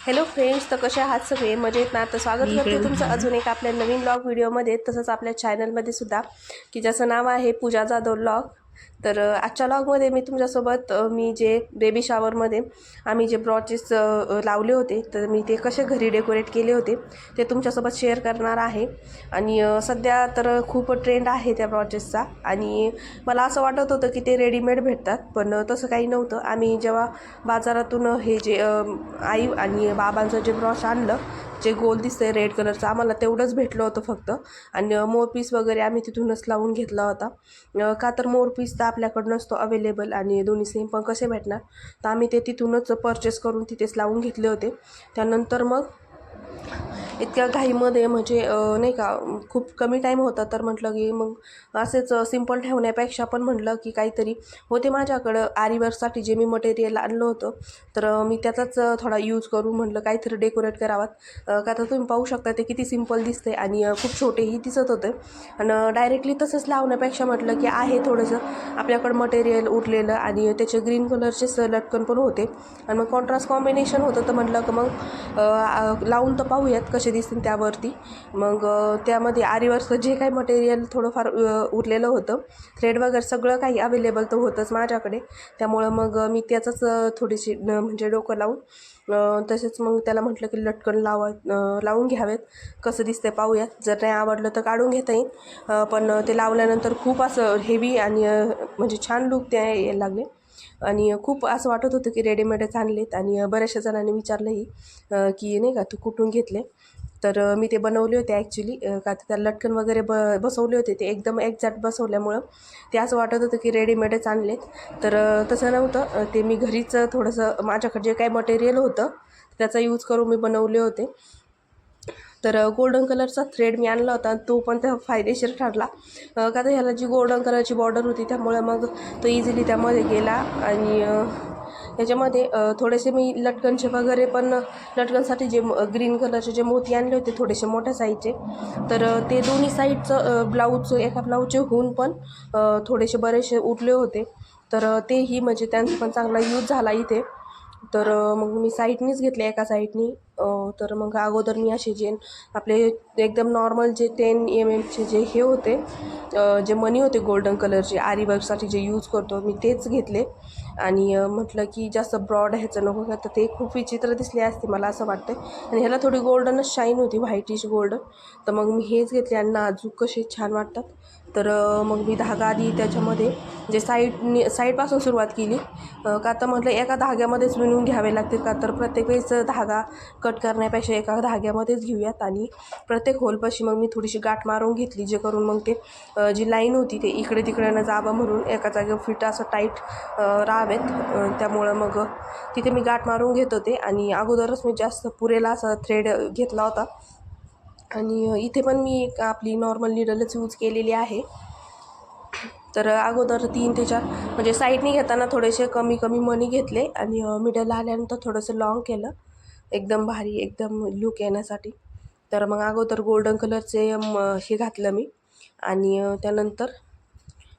Hello friends तर कसे आहात सगळे? मजेत ना? तर स्वागत करते तुमचं अजून एक आपल्या नवीन ब्लॉग व्हिडिओमध्ये तसंच आपल्या चॅनलमध्ये सुद्धा की ज्याचं नाव आहे पूजा जाधव ब्लॉग तर आजच्या लॉगमध्ये मी तुमच्यासोबत मी जे बेबी शॉवरमध्ये आम्ही जे ब्रॉचेस लावले होते तर मी ते कसे घरी डेकोरेट केले होते ते तुमच्यासोबत शेअर करणार आहे. आणि सध्या तर खूप ट्रेंड आहे त्या ब्रॉचेसचा आणि मला असं वाटत होतं की ते रेडीमेड भेटतात पण तसं काही नव्हतं. आम्ही जेव्हा बाजारातून हे जे आई आणि बाबांचं जे ब्रॉश आणलं जे गोल दिसतंय रेड कलरचं आम्हाला तेवढंच भेटलं होतं फक्त. आणि मोरपीस वगैरे आम्ही तिथूनच लावून घेतला होता. का तर मोरपीस तर आपल्याकडं नसतो अवेलेबल आणि दोन्ही सेम पण कसे भेटणार? तर आम्ही ते तिथूनच परचेस करून तिथेच लावून घेतले होते. त्यानंतर मग इतक्या घाईमध्ये म्हणजे नाही का खूप कमी टाईम होता. तर म्हटलं की मग असेच सिंपल ठेवण्यापेक्षा पण म्हटलं की काहीतरी होते माझ्याकडं. आरीवर्कसाठी जे मी मटेरियल आणलं होतं तर मी त्याचाच थोडा यूज करून म्हटलं काहीतरी डेकोरेट करावात का तर तुम्ही पाहू शकता ते किती सिंपल दिसते आणि खूप छोटेही दिसत होते. आणि डायरेक्टली तसंच लावण्यापेक्षा म्हटलं की आहे थोडंसं. आपल्याकडं मटेरियल उरलेलं आणि त्याचे ग्रीन कलरचेच लटकन पण होते. आणि मग कॉन्ट्रास्ट कॉम्बिनेशन होतं तर म्हटलं की मग लावून तर पाहूयात कसे दिसतील त्यावरती. मग त्यामध्ये आरीवर्कचं जे काही मटेरियल थोडंफार उरलेलं होतं थ्रेड वगैरे सगळं काही अवेलेबल तर होतंच माझ्याकडे. त्यामुळं मग मी त्याचंच थोडीशी म्हणजे डोकं लावून तसेच मग त्याला म्हटलं की लटकन लावा लावून घ्यावेत. कसं दिसतंय पाहूयात. जर नाही आवडलं तर काढून घेता येईल. पण ते लावल्यानंतर खूप असं हेवी आणि म्हणजे छान लुक त्या यायला लागले. आणि खूप असं वाटत होतं की रेडीमेडच आणलेत. आणि बऱ्याचशा जणांनी विचारलंही की नाही का तू कुठून घेतले? तर मी ते बनवले होते ॲक्च्युली का तर त्याला लटकन वगैरे ब बसवले होते ते एकदम एक्झॅक्ट बसवल्यामुळं. ते असं वाटत होतं की रेडीमेडच आणलेत. तर तसं नव्हतं. ते मी घरीच थोडंसं माझ्याकडे जे काही मटेरियल होतं त्याचा यूज करून मी बनवले होते. तर गोल्डन कलरचा थ्रेड मी आणला होता. तो पण त्या फायदेशीर ठरला. का तर ह्याला जी गोल्डन कलरची बॉर्डर होती त्यामुळे मग तो इझिली त्यामध्ये गेला आणि ह्याच्यामध्ये थोडेसे मी लटकनचे वगैरे पण लटकनसाठी जे ग्रीन कलरचे जे मोती आणले होते थोडेसे मोठ्या साईजचे. तर ते दोन्ही साईडचं ब्लाऊज एका ब्लाऊजचे होऊन पण थोडेसे बरेचसे उठले होते. तर तेही म्हणजे त्यांचा पण चांगला यूज झाला इथे. तर मग मी साईडनीच घेतले एका साईडनी तर मग अगोदर मी असे जे आपले एकदम नॉर्मल जे टेन एम एमचे जे हे होते जे मनी होते गोल्डन कलरचे आरी वर्कसाठी जे यूज करतो मी तेच घेतले. आणि म्हटलं की जास्त ब्रॉड ह्याचं नको का तर ते खूप विचित्र दिसले असते मला असं वाटतं आणि ह्याला थोडी गोल्डनच शाईन होती व्हाईटिश गोल्डन तर मग मी हेच घेतले आणि नाजूक कसे छान वाटतात. तर मग मी धागा आधी त्याच्यामध्ये जे साईडनी साईडपासून सुरुवात केली. का तर म्हटलं एका धाग्यामध्येच विणून घ्यावे लागतील का तर प्रत्येक वेळेस धागा कट करण्यापेक्षा एका धाग्यामध्येच घेऊयात. आणि प्रत्येक होलपाशी मग मी थोडीशी गाठ मारून घेतली जे करून मग ते जी लाईन होती ते इकडे तिकडे न जावं म्हणून एका जागेवर फिट असं टाईट राहावेत अ, त्यामुळं मग तिथे मी गाठ मारून घेत होते आणि अगोदरच मी जास्त पुरेला असा थ्रेड घेतला होता. आणि इथे पण मी एक आपली नॉर्मल निडलच यूज केलेली आहे. तर अगोदर तीन ते चार म्हणजे साईडने घेताना थोडेसे कमी कमी मनी घेतले आणि मिडल आल्यानंतर थोडंसं लॉंग केलं. एकदम भारी एकदम लुक येण्यासाठी. तर मग अगोदर गोल्डन कलरचे हे घातलं मी. आणि त्यानंतर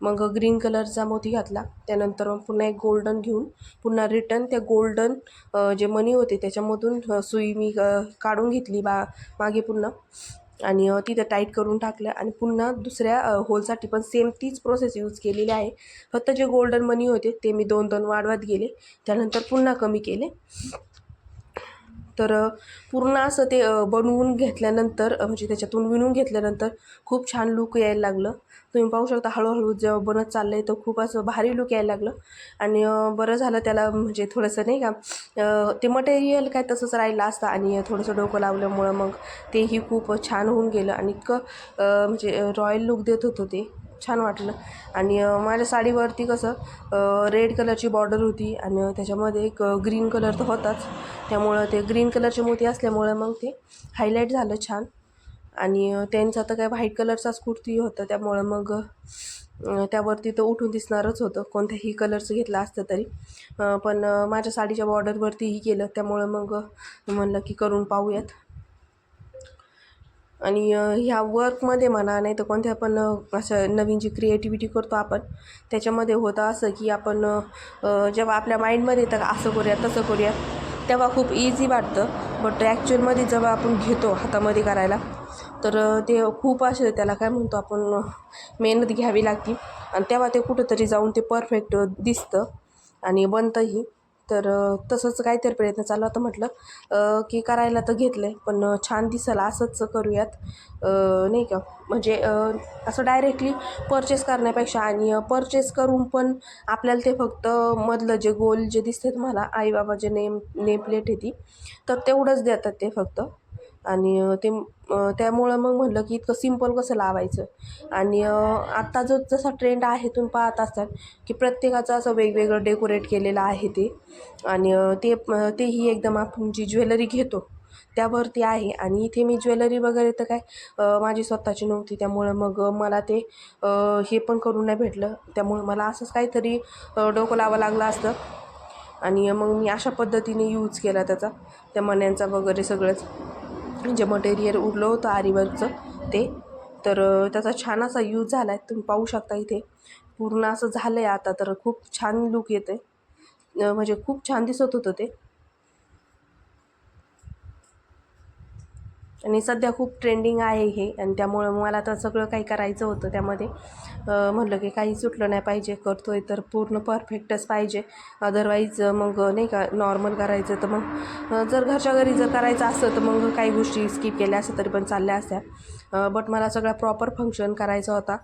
मग ग्रीन कलरचा मोती घातला. त्यानंतर मग पुन्हा एक गोल्डन घेऊन पुन्हा रिटर्न त्या गोल्डन जे मनी होते त्याच्यामधून सुई मी काढून घेतली बा मागे पुन्हा. आणि तिथं टाईट करून टाकलं आणि पुन्हा दुसऱ्या होलसाठी पण सेम तीच प्रोसेस यूज केलेली आहे. फक्त जे गोल्डन मनी होते ते मी दोन दोन वाढवत गेले. त्यानंतर पुन्हा कमी केले. तर पूर्ण असं ते बनवून घेतल्यानंतर म्हणजे त्याच्यातून विणून घेतल्यानंतर खूप छान लुक यायला लागलं. तुम्ही पाहू शकता हळूहळू जेव्हा बनत चाललं आहे तर खूप असं भारी लुक यायला लागलं. आणि बरं झालं त्याला म्हणजे थोडंसं नाही का ते मटेरियल काय तसंच राहिलं असतं आणि थोडंसं डोकं लावल्यामुळं मग तेही खूप छान होऊन गेलं. आणि इतकं म्हणजे रॉयल लुक देत होतं ते. छान वाटलं. आणि माझ्या साडीवरती कसं रेड कलरची बॉर्डर होती आणि त्याच्यामध्ये एक ग्रीन कलर तर होताच. त्यामुळं ते ग्रीन कलरचे मोती असल्यामुळं मग ते हायलाईट झालं छान. आणि त्यांचं तर काय व्हाईट कलरचाच कुर्ती होतं त्यामुळं मग त्यावरती तर उठून दिसणारच होतं. कोणत्याही कलरचं घेतलं असतं तरी. पण माझ्या साडीच्या बॉर्डरवरतीही केलं त्यामुळं मग म्हणलं की करून पाहूयात. आणि ह्या वर्कमध्ये म्हणा नाही तर कोणत्या पण असं नवीन जी क्रिएटिव्हिटी करतो आपण त्याच्यामध्ये होतं असं की आपण जेव्हा आपल्या माइंडमध्ये येतं असं करूया तसं करूया तेव्हा खूप इझी वाटतं. बट ॲक्च्युअलमध्ये जेव्हा आपण घेतो हातामध्ये करायला तर ते खूप असे त्याला काय म्हणतो आपण मेहनत घ्यावी लागते. आणि तेव्हा ते कुठंतरी जाऊन ते परफेक्ट दिसतं आणि बनतंही. तर तसंच काहीतरी प्रयत्न चालू होता म्हटलं की करायला तर घेतलं आहे पण छान दिसेल असंच करूयात. नाही का? म्हणजे असं डायरेक्टली परचेस करण्यापेक्षा आणि परचेस करून पण आपल्याला ते फक्त मधलं जे गोल जे दिसतात तुम्हाला आई बाबा जे नेम नेम प्लेट आहे ती तर तेवढंच देतात ते फक्त. आणि ते त्यामुळं मग म्हटलं की इतकं सिंपल कसं लावायचं? आणि आत्ता जो जसा ट्रेंड आहे तुम्ही पाहत असतात की प्रत्येकाचं असं वेगवेगळं डेकोरेट केलेलं आहे ते. आणि ते तेही एकदम आपण जी ज्वेलरी घेतो त्यावरती आहे. आणि इथे मी ज्वेलरी वगैरे तर काय माझी स्वतःची नव्हती. त्यामुळं मग मला ते हे पण करून नाही भेटलं. त्यामुळं मला असंच काहीतरी डोकं लावं लागलं असतं. आणि मग मी अशा पद्धतीने यूज केला त्याचा त्या मण्यांचा वगैरे सगळंच. जे मटेरियल उरलं होतं आरीवरचं ते. तर त्याचा छान असा यूज झाला आहे तुम्ही पाहू शकता इथे. पूर्ण असं झालं आहे आता. तर खूप छान लुक येते म्हणजे खूप छान दिसत होतं ते. आणि सध्या खूप ट्रेंडिंग आहे हे. आणि त्यामुळं मला तर सगळं काही करायचं होतं त्यामध्ये. म्हटलं की काही सुटलं नाही पाहिजे करतो आहे तर पूर्ण परफेक्टच पाहिजे. अदरवाईज मग नाही का नॉर्मल करायचं तर मग जर घरच्या घरी जर करायचं असतं तर मग काही गोष्टी स्किप केल्या असं तरी पण चालल्या असत्या. बट मला सगळा प्रॉपर फंक्शन करायचा होता.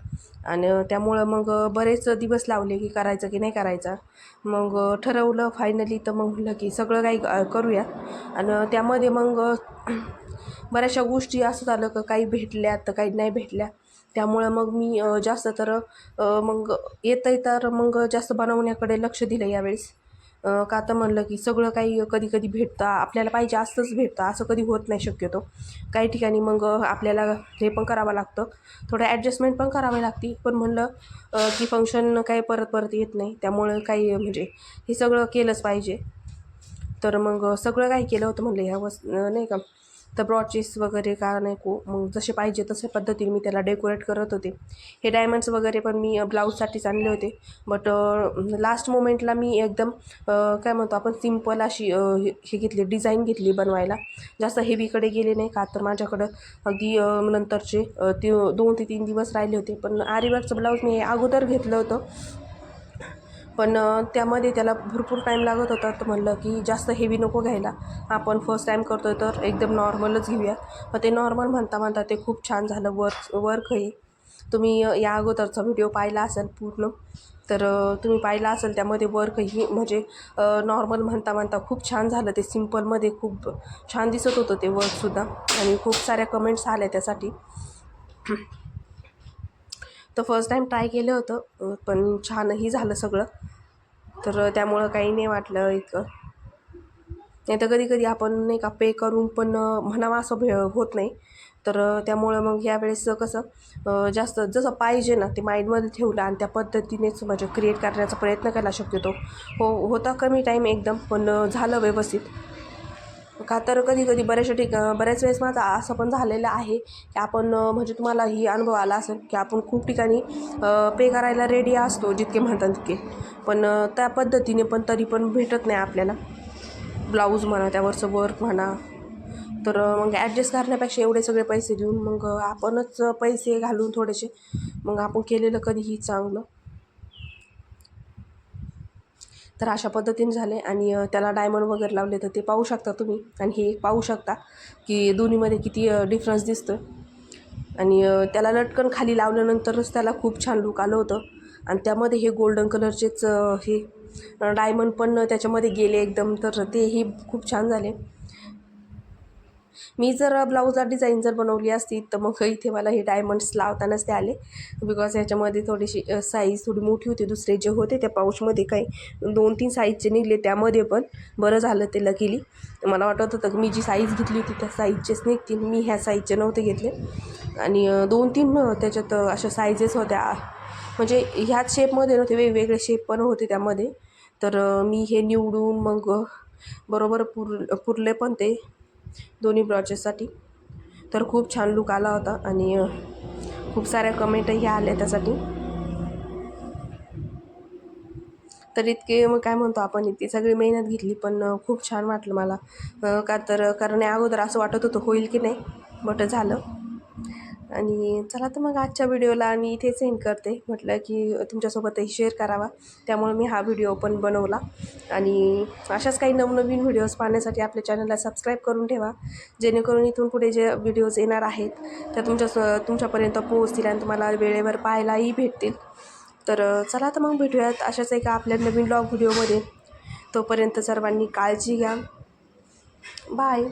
आणि त्यामुळं मग बरेच दिवस लावले की करायचं की नाही करायचं. मग ठरवलं फायनली तर मग म्हटलं की सगळं काही करूया. आणि त्यामध्ये मग बऱ्याचशा गोष्टी असं झालं का काही भेटल्या तर काही नाही भेटल्या. त्यामुळं मग मी जास्त तर मग येतं आहे तर मग जास्त बनवण्याकडे लक्ष दिलं यावेळेस. का तर म्हणलं की सगळं काही कधी कधी भेटतं आपल्याला पाहिजे असतंच भेटतं असं कधी होत नाही शक्यतो. काही ठिकाणी मग आपल्याला हे पण करावं लागतं. थोडं ॲडजस्टमेंट पण करावी लागते. पण म्हणलं की फंक्शन काही परत परत येत नाही. त्यामुळं काही म्हणजे हे सगळं केलंच पाहिजे. तर मग सगळं काही केलं होतं म्हणलं ह्या वस् नाही का? तर ब्रॉचेस वगैरे का नाही को मग जसे पाहिजे तसे पद्धतीने मी त्याला डेकोरेट करत होते. हे डायमंड्स वगैरे पण मी ब्लाऊजसाठीच आणले होते. बट लास्ट मोमेंटला मी एकदम काय म्हणतो आपण सिंपल अशी हे घेतली डिझाईन घेतली बनवायला. जास्त हेवीकडे गेले नाही का तर माझ्याकडं अगदी नंतरचे ते दोन ते तीन दिवस राहिले होते. पण आरीवर्कचं ब्लाऊज मी अगोदर घेतलं होतं. पण त्यामध्ये त्याला भरपूर टाईम लागत होता. तर म्हणलं की जास्त हेवी नको घ्यायला. आपण फर्स्ट टाईम करतो आहे तर एकदम नॉर्मलच घेऊया मग ते नॉर्मल म्हणता म्हणता ते खूप छान झालं. वर्क वर्कही तुम्ही या अगोदरचा व्हिडिओ पाहिला असेल पूर्ण. तर तुम्ही पाहिला असेल त्यामध्ये वर्कही म्हणजे नॉर्मल म्हणता म्हणता खूप छान झालं. ते सिम्पलमध्ये खूप छान दिसत होतं ते वर्कसुद्धा आणि खूप साऱ्या कमेंट्स आल्या त्यासाठी. तर फर्स्ट टाईम ट्राय केलं होतं पण छानही झालं सगळं. तर त्यामुळं काही नाही वाटलं इतकं. नाही तर कधी कधी आपण नाही का पे करून पण म्हणावा असं भे होत नाही. तर त्यामुळं मग यावेळेस कसं जास्त जसं पाहिजे ना ते माइंडमध्ये ठेवलं आणि त्या पद्धतीनेच म्हणजे क्रिएट करण्याचा प्रयत्न करायला शक्यतो. हो होता कमी टाईम एकदम पण झालं व्यवस्थित. का तर कधी कधी बऱ्याचशा ठिका बऱ्याच वेळेस माझा असं पण झालेलं आहे की आपण म्हणजे तुम्हाला ही अनुभव आला असेल की आपण खूप ठिकाणी पे करायला रेडी असतो जितके म्हणतात तितके. पण त्या पद्धतीने पण तरी पण भेटत नाही आपल्याला. ब्लाऊज म्हणा त्यावरचं वर्क म्हणा. तर मग ॲडजस्ट करण्यापेक्षा एवढे सगळे पैसे देऊन मग आपणच पैसे घालून थोडेसे मग आपण केलेलं कधीही चांगलं. तर अशा पद्धतीने झाले आणि त्याला डायमंड वगैरे लावले तर ते पाहू शकता तुम्ही. आणि हे पाहू शकता की दोन्हीमध्ये किती डिफरन्स दिसतं आणि त्याला लटकन खाली लावल्यानंतरच त्याला खूप छान लुक आलं होतं. आणि त्यामध्ये हे गोल्डन कलरचेच हे डायमंड पण त्याच्यामध्ये गेले एकदम. तर तेही खूप छान झाले. मी जर ब्लाऊजला डिझाईन जर बनवली असती तर मग इथे मला हे डायमंड्स लावतानाच ते आले. बिकॉज ह्याच्यामध्ये थोडीशी साईज थोडी मोठी होती. दुसरे जे होते त्या पाऊचमध्ये काही दोन तीन साईजचे निघले त्यामध्ये पण बरं झालं ते लकीली मला वाटत होतं मी जी साईज घेतली होती त्या साईजचेच निघतील. मी ह्या साईजचे नव्हते घेतले. आणि दोन तीन त्याच्यात अशा साईजेस होत्या. म्हणजे ह्याच शेपमध्ये नव्हते वेगवेगळे शेप पण होते त्यामध्ये. तर मी हे निवडून मग बरोबर पुर पुरले पण ते. दोन्ही ब्रॉचेससाठी. तर खूप छान लुक आला होता आणि खूप साऱ्या कमेंटही आल्या त्यासाठी. तर इतके मग काय म्हणतो आपण इतकी सगळी मेहनत घेतली पण खूप छान वाटलं मला. का तर कारण अगोदर असं वाटत होतं होईल की नाही बट झालं. आणि चला तर मग आजच्या व्हिडिओला मी इथेच एंड करते. म्हटलं की तुमच्यासोबतही शेअर करावा. त्यामुळे मी हा व्हिडिओ पण बनवला. आणि अशाच काही नवनवीन व्हिडिओज पाहण्यासाठी आपल्या चॅनलला सबस्क्राईब करून ठेवा. जेणेकरून इथून पुढे जे व्हिडिओज येणार आहेत त्या तुमच्या स तुमच्यापर्यंत पोहोचतील आणि तुम्हाला वेळेवर पाहायलाही भेटतील. तर चला तर मग भेटूयात अशाच एका आपल्या नवीन ब्लॉग व्हिडिओमध्ये. तोपर्यंत सर्वांनी काळजी घ्या. बाय